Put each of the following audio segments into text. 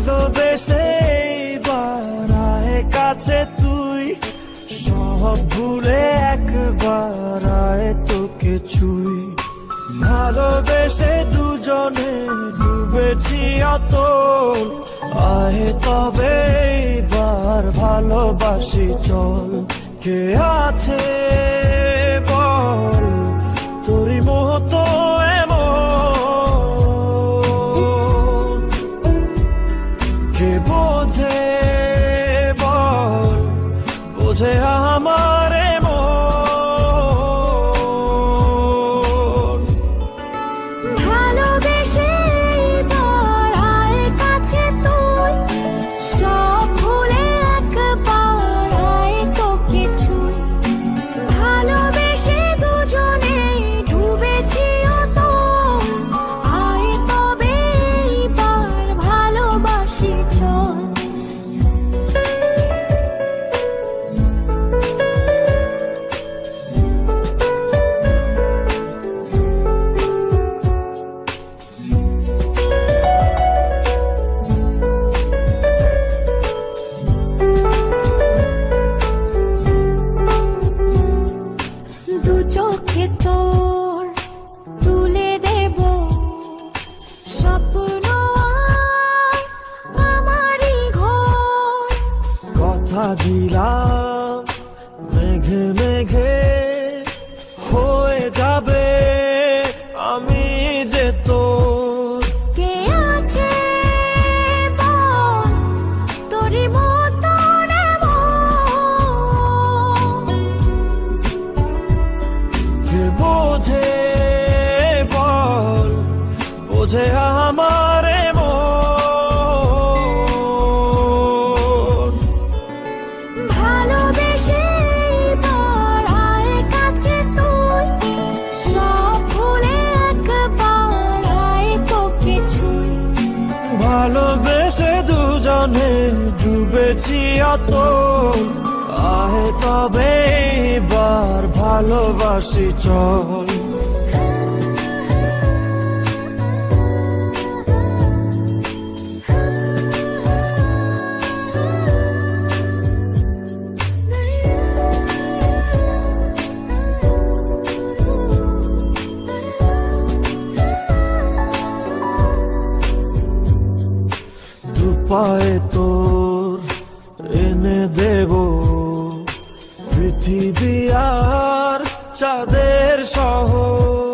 ভালোবেসে বারায় কাছে তুই, সব ভুলে একবার আয় তোকে ছুই। ভালোবেসে দুজনে ডুবেছি অত আয় তবে বার ভালোবাসি চল। কে আছে? কথা দিলাম মেঘে মেঘে হয়ে যাবে। আমি যে তোর কে আছে বল? তোরই মতন কে বোঝে বল? বোঝে আমার দুজনে ডুবেছি অত আহে তবে বার ভালোবাসি চল। দুপায়ে তোর এনে দেব। পৃথিবী আর চাঁদের শহর।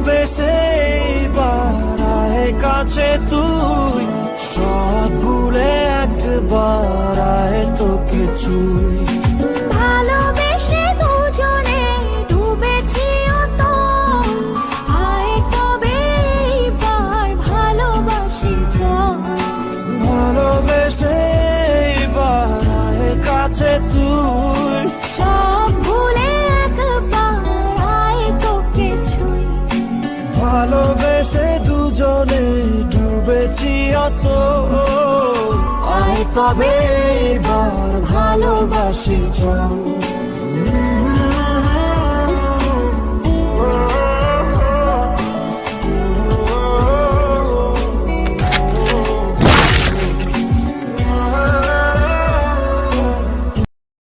ভালোবেসে এবার কাছে তুই সব ভুলে একবার আয় তোকে চুই। ভালোবেসে ভালোবেসে কাছে তুই সব অত আয় তবে ভালোবাসি চল।